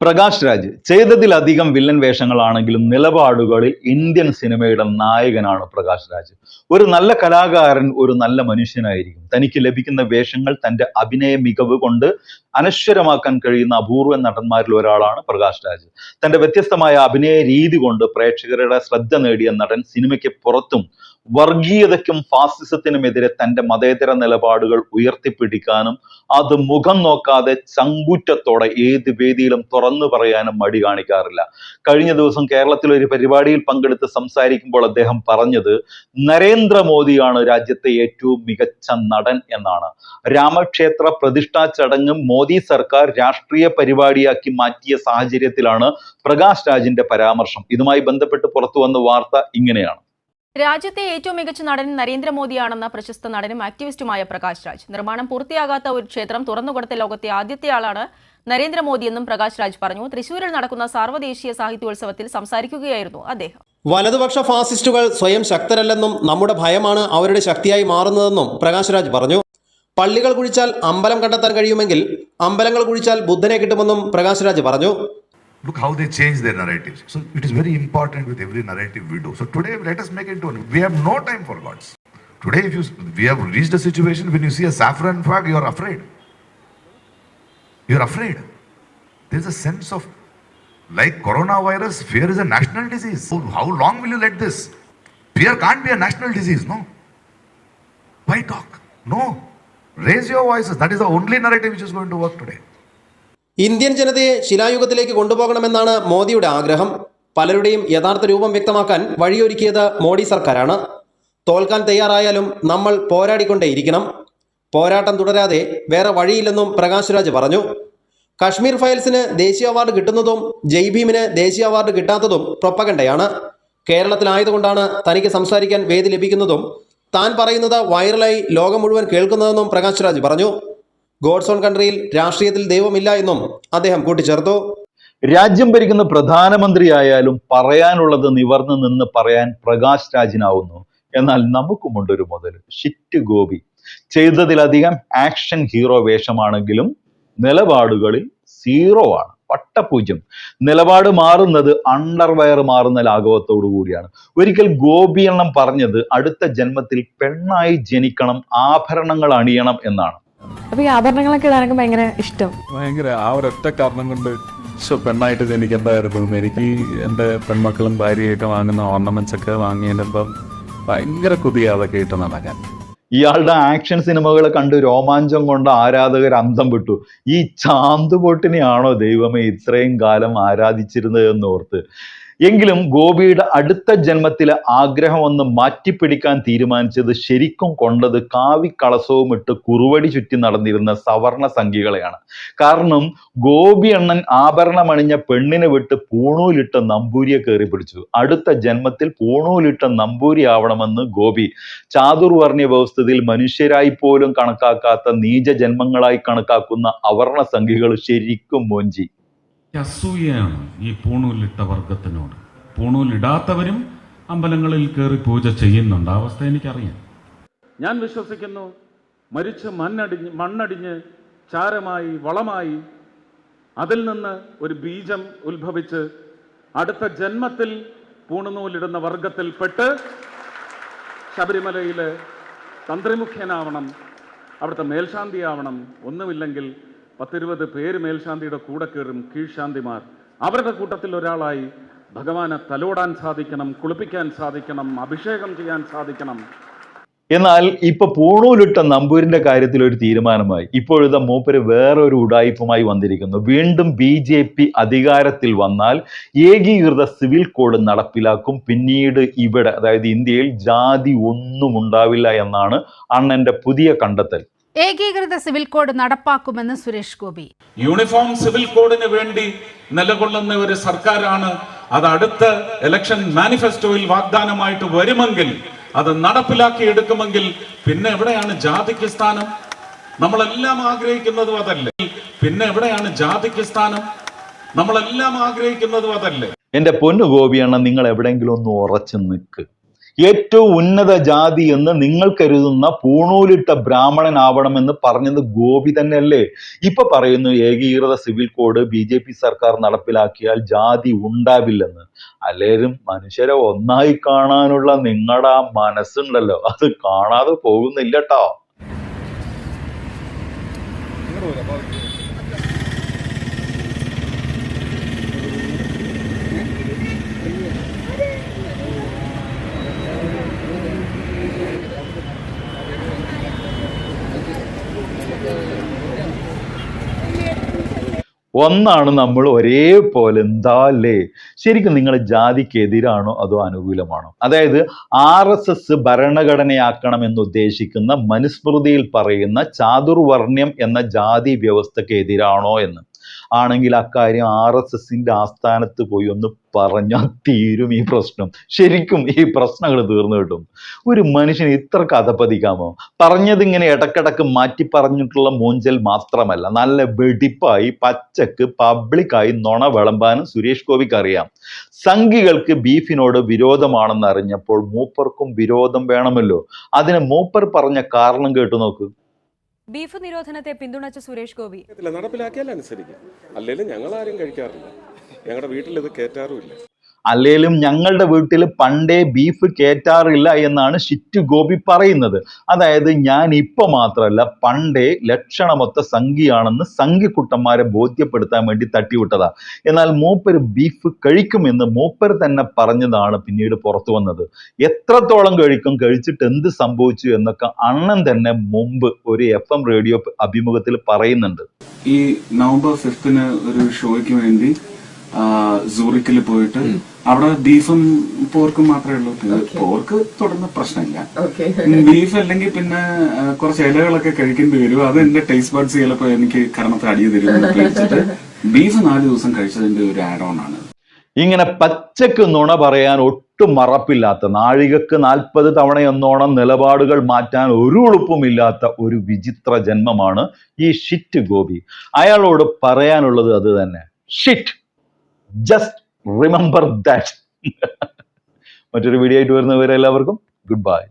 പ്രകാശ് രാജ് ചെയ്തതിലധികം വില്ലൻ വേഷങ്ങളാണെങ്കിലും നിലപാടുകളിൽ ഇന്ത്യൻ സിനിമയുടെ നായകനാണ് പ്രകാശ് രാജ്. ഒരു നല്ല കലാകാരൻ ഒരു നല്ല മനുഷ്യനായിരിക്കും. തനിക്ക് ലഭിക്കുന്ന വേഷങ്ങൾ തന്റെ അഭിനയ മികവ് കൊണ്ട് അനശ്വരമാക്കാൻ കഴിയുന്ന അപൂർവ നടന്മാരിൽ ഒരാളാണ് പ്രകാശ് രാജ്. തന്റെ വ്യത്യസ്തമായ അഭിനയ രീതി കൊണ്ട് പ്രേക്ഷകരുടെ ശ്രദ്ധ നേടിയ നടൻ സിനിമയ്ക്ക് പുറത്തും വർഗീയതയ്ക്കും ഫാസിസത്തിനുമെതിരെ തന്റെ മതേതര നിലപാടുകൾ ഉയർത്തിപ്പിടിക്കാനും അത് മുഖം നോക്കാതെ ചങ്കൂറ്റത്തോടെ ഏത് വേദിയിലും തുറന്നു പറയാനും മടി കാണിക്കാറില്ല. കഴിഞ്ഞ ദിവസം കേരളത്തിൽ ഒരു പരിപാടിയിൽ പങ്കെടുത്ത് സംസാരിക്കുമ്പോൾ അദ്ദേഹം പറഞ്ഞത് നരേന്ദ്രമോദിയാണ് രാജ്യത്തെ ഏറ്റവും മികച്ച നടൻ എന്നാണ്. രാമക്ഷേത്ര പ്രതിഷ്ഠാ ചടങ്ങ് മോദി സർക്കാർ രാഷ്ട്രീയ പരിപാടിയാക്കി മാറ്റിയ സാഹചര്യത്തിലാണ് പ്രകാശ് രാജിന്റെ പരാമർശം. ഇതുമായി ബന്ധപ്പെട്ട് പുറത്തു വന്ന വാർത്ത ഇങ്ങനെയാണ്. രാജ്യത്തെ ഏറ്റവും മികച്ച നടൻ നരേന്ദ്രമോദിയാണെന്ന പ്രശസ്ത നടനും ആക്ടിവിസ്റ്റുമായ പ്രകാശ് രാജ്. നിർമ്മാണം പൂർത്തിയാകാത്ത ഒരു ക്ഷേത്രം തുറന്നുകൊടുത്ത ലോകത്തെ ആദ്യത്തെ ആളാണ് നരേന്ദ്രമോദിയെന്നും പ്രകാശ് രാജ് പറഞ്ഞു തൃശൂരിൽ നടക്കുന്ന സാർവദേശീയ സാഹിത്യോത്സവത്തിൽ സംസാരിക്കുകയായിരുന്നു അദ്ദേഹം വലതുപക്ഷ ഫാസിസ്റ്റുകൾ സ്വയം ശക്തരല്ലെന്നും നമ്മുടെ ഭയമാണ് അവരുടെ ശക്തിയായി മാറുന്നതെന്നും പ്രകാശ് രാജ് പറഞ്ഞു പള്ളികൾ കുഴിച്ചാൽ അമ്പലം കണ്ടെത്താൻ കഴിയുമെങ്കിൽ അമ്പലങ്ങൾ കുഴിച്ചാൽ ബുദ്ധനെ കിട്ടുമെന്നും പ്രകാശ് രാജ് പറഞ്ഞു Look how they change their narratives. So it is very important with every narrative we do. So today, let us make it one. We have no time for gods. Today, if you we have reached a situation when you see a saffron flag, you are afraid. You are afraid. There is a sense of like coronavirus, fear is a national disease. How, long will you let this? Fear can't be a national disease, no. Why talk? No. Raise your voices. That is the only narrative which is going to work today. Indian ജനതയെ ശിലായുഗത്തിലേക്ക് കൊണ്ടുപോകണമെന്നാണ് മോദിയുടെ ആഗ്രഹം പലരുടെയും യഥാർത്ഥ രൂപം വ്യക്തമാക്കാൻ വഴിയൊരുക്കിയത് മോഡി സർക്കാരാണ് തോൽക്കാൻ തയ്യാറായാലും നമ്മൾ പോരാടിക്കൊണ്ടേയിരിക്കണം പോരാട്ടം തുടരാതെ വേറെ വഴിയില്ലെന്നും പ്രകാശ് രാജ് പറഞ്ഞു. കശ്മീർ ഫയൽസിന് ദേശീയ അവാർഡ് കിട്ടുന്നതും ജയ് ഭീമിന് ദേശീയ അവാർഡ് കിട്ടാത്തതും പ്രൊപ്പകണ്ടയാണ് കേരളത്തിലായതുകൊണ്ടാണ് തനിക്ക് സംസാരിക്കാൻ വേദി ലഭിക്കുന്നതും താൻ പറയുന്നത് വൈറലായി ലോകം മുഴുവൻ കേൾക്കുന്നതെന്നും പ്രകാശ് രാജ് പറഞ്ഞു. ഗോഡ്സോൺ കൺട്രിയിൽ രാഷ്ട്രീയത്തിൽ ദൈവമില്ല എന്നും അദ്ദേഹം കൂട്ടിച്ചേർത്തു. രാജ്യം ഭരിക്കുന്ന പ്രധാനമന്ത്രിയായാലും പറയാനുള്ളത് നിവർന്നു നിന്ന് പറയാൻ പ്രകാശ് രാജിനാവുന്നു. എന്നാൽ നമുക്കുമുണ്ടൊരു മുതൽ. ഷിറ്റ് ഗോപി. ചെയ്തതിലധികം ആക്ഷൻ ഹീറോ വേഷമാണെങ്കിലും നിലപാടുകളിൽ സീറോ ആണ്. പട്ടപൂജ്യം നിലപാട് മാറുന്നത് അണ്ടർവയർ മാറുന്ന ലാഘവത്തോടു കൂടിയാണ്. ഒരിക്കൽ ഗോപി എണ്ണം പറഞ്ഞത് അടുത്ത ജന്മത്തിൽ പെണ്ണായി ജനിക്കണം ആഭരണങ്ങൾ അണിയണം എന്നാണ്. അപ്പൊ ഈ ആഭരണങ്ങളൊക്കെ ഇടാനൊക്കെ ഭയങ്കര ഇഷ്ടം. ഭയങ്കര ആ ഒരൊറ്റ കാരണം കൊണ്ട് സോ പെണ്ണായിട്ട് ജനിക്കേണ്ടായിരുന്നു എനിക്ക് എന്റെ എന്റെ പെൺമക്കളും ഭാര്യയൊക്കെ വാങ്ങുന്ന ഓർണമെന്റ്സ് ഒക്കെ വാങ്ങിയതിനപ്പം ഭയങ്കര കൊതിയാ അതൊക്കെ ഇട്ട് നടക്കാൻ. ഇയാളുടെ ആക്ഷൻ സിനിമകൾ കണ്ട് രോമാഞ്ചം കൊണ്ട് ആരാധകർ അന്തം വിട്ടു. ഈ ചാന്തുപൊട്ടിനെയാണോ ദൈവമേ ഇത്രയും കാലം ആരാധിച്ചിരുന്നത് എന്ന് ഓർത്ത് എങ്കിലും ഗോപിയുടെ അടുത്ത ജന്മത്തിലെ ആഗ്രഹം ഒന്ന് മാറ്റിപ്പിടിക്കാൻ തീരുമാനിച്ചത് ശരിക്കും കൊണ്ടത് കാവി കളസവും ഇട്ട് കുറുവടി ചുറ്റി നടന്നിരുന്ന സവർണ സംഖ്യകളെയാണ് കാരണം ഗോപി അണ്ണൻ ആഭരണമണിഞ്ഞ പെണ്ണിനെ വിട്ട് പൂണൂലിട്ട നമ്പൂരിയെ കയറി പിടിച്ചു. അടുത്ത ജന്മത്തിൽ പൂണൂലിട്ട നമ്പൂരി ആവണമെന്ന് ഗോപി ചാതുർവർണ വ്യവസ്ഥയിൽ മനുഷ്യരായി പോലും കണക്കാക്കാത്ത നീച ജന്മങ്ങളായി കണക്കാക്കുന്ന അവർണ സംഖ്യകൾ ശരിക്കും മോഞ്ചി. അസൂയയാണ് ഈ പൂണൂലിട്ട വർഗത്തിനോട്. പൂണൂലിടാത്തവരും അമ്പലങ്ങളിൽ കയറി പൂജ ചെയ്യുന്നുണ്ട്. അവസ്ഥ എനിക്കറിയാം. ഞാൻ വിശ്വസിക്കുന്നു. മരിച്ച് മണ്ണടിഞ്ഞ് മണ്ണടിഞ്ഞ് ചാരമായി വളമായി അതിൽ നിന്ന് ഒരു ബീജം ഉത്ഭവിച്ച് അടുത്ത ജന്മത്തിൽ പൂണുനൂലിടുന്ന വർഗത്തിൽപ്പെട്ട് ശബരിമലയിലെ തന്ത്രിമുഖ്യനാവണം അവിടുത്തെ മേൽശാന്തിയാവണം. ഒന്നുമില്ലെങ്കിൽ പത്തിരുപത് പേര് മേൽശാന്തിയുടെ കൂടെ കയറും കീഴ്ശാന്തിമാർ. അവരുടെ കൂട്ടത്തിൽ ഒരാളായി ഭഗവാനെ തലോടാൻ സാധിക്കണം കുളിപ്പിക്കാൻ സാധിക്കണം അഭിഷേകം ചെയ്യാൻ സാധിക്കണം. എന്നാൽ ഇപ്പൊ പൂണൂലിട്ട നമ്പൂരിന്റെ കാര്യത്തിൽ ഒരു തീരുമാനമായി. ഇപ്പോഴത്തെ മൂപ്പര് ഒരു ഉടായിപ്പുമായി വന്നിരിക്കുന്നു. വീണ്ടും ബി ജെ പി അധികാരത്തിൽ വന്നാൽ ഏകീകൃത സിവിൽ കോഡ് നടപ്പിലാക്കും. പിന്നീട് ഇവിടെ അതായത് ഇന്ത്യയിൽ ജാതി ഒന്നും ഉണ്ടാവില്ല എന്നാണ് അണ്ണന്റെ പുതിയ കണ്ടെത്തൽ. ഏകീകൃത സിവിൽ കോഡ് നടപ്പാക്കുമെന്ന് സുരേഷ് ഗോപി. യൂണിഫോം സിവിൽ കോഡിന് വേണ്ടി നിലകൊള്ളുന്ന ഒരു സർക്കാരാണ് അത് അടുത്ത ഇലക്ഷൻ മാനിഫെസ്റ്റോയിൽ വാഗ്ദാനമായിട്ട് വരുമെങ്കിൽ അത് നടപ്പിലാക്കി എടുക്കുമെങ്കിൽ പിന്നെ എവിടെയാണ് ജാതിക്ക് സ്ഥാനം? നമ്മളെല്ലാം ആഗ്രഹിക്കുന്നതും അതല്ലേ. പിന്നെ എവിടെയാണ് ജാതിക്ക് സ്ഥാനം? നമ്മളെല്ലാം ആഗ്രഹിക്കുന്നതും അതല്ലേ. എന്റെ പൊന്നു ഗോപിയാണ് നിങ്ങൾ എവിടെയെങ്കിലും ഒന്ന് ഉറച്ചു നിൽക്ക്. ഏറ്റവും ഉന്നത ജാതി എന്ന് നിങ്ങൾ കരുതുന്ന പൂണൂലിട്ട ബ്രാഹ്മണനാവണമെന്ന് പറഞ്ഞത് ഗോപി തന്നെയല്ലേ? ഇപ്പൊ പറയുന്നു ഏകീകൃത civil code B J P സർക്കാർ നടപ്പിലാക്കിയാൽ ജാതി ഉണ്ടാവില്ലെന്ന്. അല്ലേലും മനുഷ്യരെ ഒന്നായി കാണാനുള്ള നിങ്ങളുടെ ആ മനസ്സുണ്ടല്ലോ. അത് കാണാതെ പോകുന്നില്ല ഒന്നാണ് നമ്മൾ ഒരേപോലെ എന്താ അല്ലേ ശരിക്കും നിങ്ങൾ ജാതിക്ക് എതിരാണോ അതോ അനുകൂലമാണോ? അതായത് ആർ എസ് എസ് ഭരണഘടനയാക്കണം എന്ന് ഉദ്ദേശിക്കുന്ന മനുസ്മൃതിയിൽ പറയുന്ന ചാതുർവർണ്യം എന്ന ജാതി വ്യവസ്ഥയ്ക്ക് എതിരാണോ എന്ന്. ആണെങ്കിൽ അക്കാര്യം ആർ എസ് എസിന്റെ ആസ്ഥാനത്ത് പോയി ഒന്ന് പറഞ്ഞാൽ തീരും ഈ പ്രശ്നം. ശരിക്കും ഈ പ്രശ്നങ്ങൾ തീർന്നു കിട്ടും. ഒരു മനുഷ്യന് ഇത്ര കഥപ്പതിക്കാമോ പറഞ്ഞതിങ്ങനെ ഇടക്കിടക്ക് മാറ്റി പറഞ്ഞിട്ടുള്ള മൂഞ്ചൽ മാത്രമല്ല നല്ല വെടിപ്പായി പച്ചക്ക് പബ്ലിക്കായി നുണ വിളമ്പാനും സുരേഷ് ഗോപിക്ക് അറിയാം. സംഘികൾക്ക് ബീഫിനോട് വിരോധമാണെന്ന് അറിഞ്ഞപ്പോൾ മൂപ്പർക്കും വിരോധം വേണമല്ലോ. അതിന് മൂപ്പർ പറഞ്ഞ കാരണം കേട്ടു നോക്ക്. ബീഫ് നിരോധനത്തെ പിന്തുണച്ച സുരേഷ് ഗോപി. നടപ്പിലാക്കിയാൽ അനുസരിക്കും അല്ലെങ്കിൽ ഞങ്ങൾ ആരും കഴിക്കാറില്ല. ഞങ്ങളുടെ വീട്ടിൽ ഇത് കയറ്റാറുമില്ല അല്ലെങ്കിലും ഞങ്ങളുടെ വീട്ടിൽ പണ്ടേ ബീഫ് കയറ്റാറില്ല എന്നാണ് ഷിറ്റു ഗോപി പറയുന്നത്. അതായത് ഞാൻ ഇപ്പൊ മാത്രമല്ല പണ്ടേ ലക്ഷണമൊത്ത സംഖ്യയാണെന്ന് സംഖ്യക്കുട്ടന്മാരെ ബോധ്യപ്പെടുത്താൻ വേണ്ടി തട്ടിവിട്ടതാ. എന്നാൽ മൂപ്പര് ബീഫ് കഴിക്കുമെന്ന് മൂപ്പർ തന്നെ പറഞ്ഞതാണ് പിന്നീട് പുറത്തു വന്നത്. എത്രത്തോളം കഴിക്കും കഴിച്ചിട്ട് എന്ത് സംഭവിച്ചു എന്നൊക്കെ അണ്ണൻ തന്നെ മുമ്പ് ഒരു എഫ് എം റേഡിയോ അഭിമുഖത്തിൽ പറയുന്നുണ്ട്. ഈ നവംബർ ഫിഫ്തിന് ഒരു ഷോയ്ക്ക് വേണ്ടി സൂറിക്കിൽ പോയിട്ട് അവിടെ ബീഫും പോർക്കും മാത്രമേ ഉള്ളൂ. പോർക്ക് തുടർന്ന് പ്രശ്നമില്ല. ബീഫ് അല്ലെങ്കിൽ പിന്നെ കുറച്ച് ഇലകളൊക്കെ കഴിക്കേണ്ടി വരും. അത് എന്റെ ടേസ്റ്റ് ബഡ്സ് ചിലപ്പോ എനിക്ക് കരണത്തിൽ അടിയ തരും ബീഫ് നാല് ദിവസം കഴിച്ചതിന്റെ ഒരു ആഡ് ഓൺ ആണ്. ഇങ്ങനെ പച്ചക്ക് നുണ പറയാൻ ഒട്ടും മറപ്പില്ലാത്ത നാഴികക്ക് നാൽപ്പത് തവണയെന്നോണം നിലപാടുകൾ മാറ്റാൻ ഒരു ഉളുപ്പുമില്ലാത്ത ഒരു വിചിത്ര ജന്മമാണ് ഈ ഷിറ്റ് ഗോപി. അയാളോട് പറയാനുള്ളത് അത് തന്നെ. ഷിറ്റ്. ജസ്റ്റ് റിമെമ്പർ ദാറ്റ് മറ്റൊരു വീഡിയോ ആയിട്ട് വരുന്നവരെല്ലാവർക്കും ഗുഡ് ബൈ